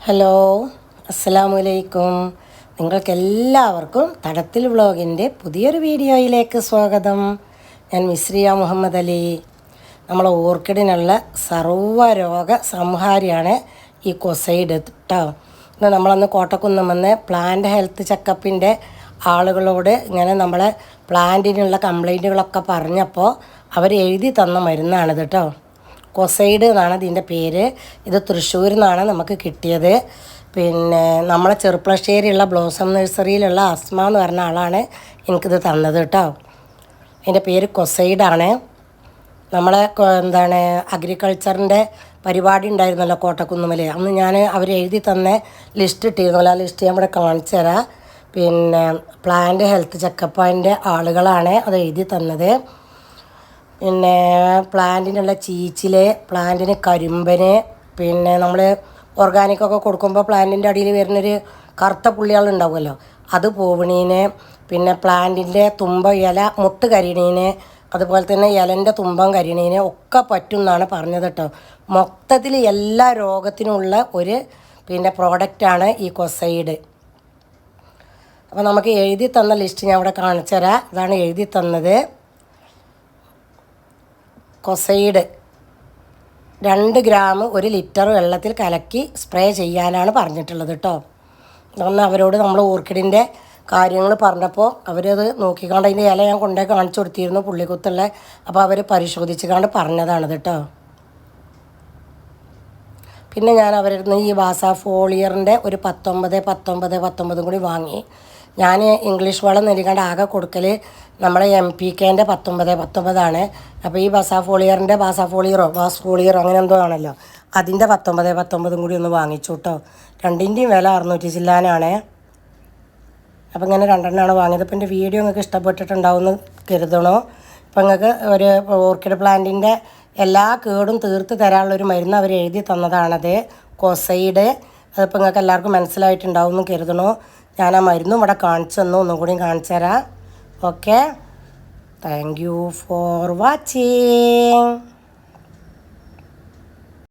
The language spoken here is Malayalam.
ഹലോ അസ്സലാമു അലൈക്കും നിങ്ങൾക്കെല്ലാവർക്കും തടത്തിൽ വ്ളോഗിന്റെ പുതിയൊരു വീഡിയോയിലേക്ക് സ്വാഗതം. ഞാൻ മിശ്രിയ മുഹമ്മദ് അലി. നമ്മളെ ഓർക്കിഡിനുള്ള സർവരോഗ സംഹാരിയാണ് ഈ കൊസൈഡ് കേട്ടോ ഇന്ന് നമ്മളന്ന് കോട്ടക്കുന്നം വന്ന് പ്ലാന്റ് ഹെൽത്ത് ചെക്കപ്പിന്റെ ആളുകളോട് ഇങ്ങനെ നമ്മളെ പ്ലാന്റിനുള്ള കംപ്ലൈന്റുകളൊക്കെ പറഞ്ഞപ്പോൾ അവർ എഴുതി തന്ന മരുന്നാണിത് കേട്ടോ കൊസൈഡ് എന്നാണ് ഇതിന്റെ പേര്. ഇത് തൃശ്ശൂരിൽ നിന്നാണ് നമുക്ക് കിട്ടിയത്. പിന്നെ നമ്മളെ ചെറുപ്പളശ്ശേരിയുള്ള ബ്ലോസം നഴ്സറിയിലുള്ള അസ്മ എന്ന് പറഞ്ഞ ആളാണ് എനിക്കിത് തന്നത് കേട്ടോ. എന്റെ പേര് കൊസൈഡാണ്. നമ്മളെ എന്താണ് അഗ്രികൾച്ചറിന്റെ പരിപാടി ഉണ്ടായിരുന്നല്ലോ കോട്ടക്കുന്നുമൽ അന്ന് ഞാൻ അവർ എഴുതി തന്ന ലിസ്റ്റ് ഇട്ടിരുന്നല്ലോ. ആ ലിസ്റ്റ് ഞാൻ ഇവിടെ കാണിച്ചു തരാം. പിന്നെ പ്ലാന്റ് ഹെൽത്ത് ചെക്കപ്പിന്റെ ആളുകളാണ് അത് എഴുതി തന്നത്. പിന്നെ പ്ലാന്റിനുള്ള ചീച്ചിൽ പ്ലാന്റിന് കരിമ്പന് പിന്നെ നമ്മൾ ഓർഗാനിക്കൊക്കെ കൊടുക്കുമ്പോൾ പ്ലാന്റിന്റെ അടിയിൽ വരുന്നൊരു കറുത്ത പുള്ളികളുണ്ടാവുമല്ലോ അത് പോവണീന് പിന്നെ പ്ലാന്റിന്റെ തുമ്പ ഇല മുട്ട് കരിണീന് അതുപോലെ തന്നെ ഇലന്റെ തുമ്പം കരിണീന് ഒക്കെ പറ്റും എന്നാണ് പറഞ്ഞത് കേട്ടോ. മൊത്തത്തിൽ എല്ലാ രോഗത്തിനുള്ള ഒരു പിന്നെ പ്രോഡക്റ്റാണ് ഈ കൊസൈഡ്. അപ്പോൾ നമുക്ക് എഴുതി തന്ന ലിസ്റ്റ് ഞാൻ ഇവിടെ കാണിച്ചു തരാം ഇതാണ് എഴുതി തന്നത്. കൊസൈഡ്. രണ്ട് ഗ്രാം ഒരു ലിറ്റർ വെള്ളത്തിൽ കലക്കി സ്പ്രേ ചെയ്യാനാണ് പറഞ്ഞിട്ടുള്ളത് കേട്ടോ അന്ന് അവരോട് നമ്മൾ ഓർക്കിഡിന്റെ കാര്യങ്ങൾ പറഞ്ഞപ്പോൾ അവരത് നോക്കിക്കാണ്ട് അതിന്റെ ഇല ഞാൻ കൊണ്ടേ കാണിച്ചു കൊടുത്തിരുന്നു പുള്ളിക്കുത്തുള്ള അപ്പോൾ അവർ പരിശോധിച്ച് കണ്ട് പറഞ്ഞതാണ് കേട്ടോ പിന്നെ ഞാൻ അവരുടെ ഈ വാസ ഫോളിയറിന്റെ ഒരു പത്തൊമ്പത് പത്തൊമ്പത് പത്തൊമ്പതും കൂടി വാങ്ങി. ഞാൻ ഇംഗ്ലീഷ് വളം നൽകാണ്ട് ആകെ കൊടുക്കൽ നമ്മളെ എം പി കെന്റെ പത്തൊമ്പത് പത്തൊമ്പതാണ്. അപ്പോൾ ഈ ബസാ ഫോളിയറിന്റെ ബാസാ ഫോളിയറോ ബാസ് ഫോളിയറോ അങ്ങനെ എന്തോ ആണല്ലോ. അതിന്റെ പത്തൊമ്പത് പത്തൊമ്പതും കൂടി ഒന്ന് വാങ്ങിച്ചു കേട്ടോ രണ്ടിന്റെയും വില അറുന്നൂറ്റി ചില്ലാനാണ്. അപ്പോൾ ഇങ്ങനെ രണ്ടെണ്ണമാണ് വാങ്ങിയത്. അപ്പോൾ എന്റെ വീഡിയോ നിങ്ങൾക്ക് ഇഷ്ടപ്പെട്ടിട്ടുണ്ടാവുമെന്ന് കരുതണോ. അപ്പോൾ നിങ്ങൾക്ക് ഒരു ഓർക്കിഡ് പ്ലാന്റിന്റെ എല്ലാ കേടും തീർത്ത് തരാനുള്ള ഒരു മരുന്ന് അവർ എഴുതി തന്നതാണത്. കൊസൈഡ്. അതിപ്പോൾ നിങ്ങൾക്ക് എല്ലാവർക്കും മനസ്സിലായിട്ടുണ്ടാവും എന്ന് കരുതണോ. ഞാൻ ആ മരുന്നും ഇവിടെ കാണിച്ചു തന്നു. ഒന്നും കൂടി കാണിച്ചു തരാം. Okay thank you for watching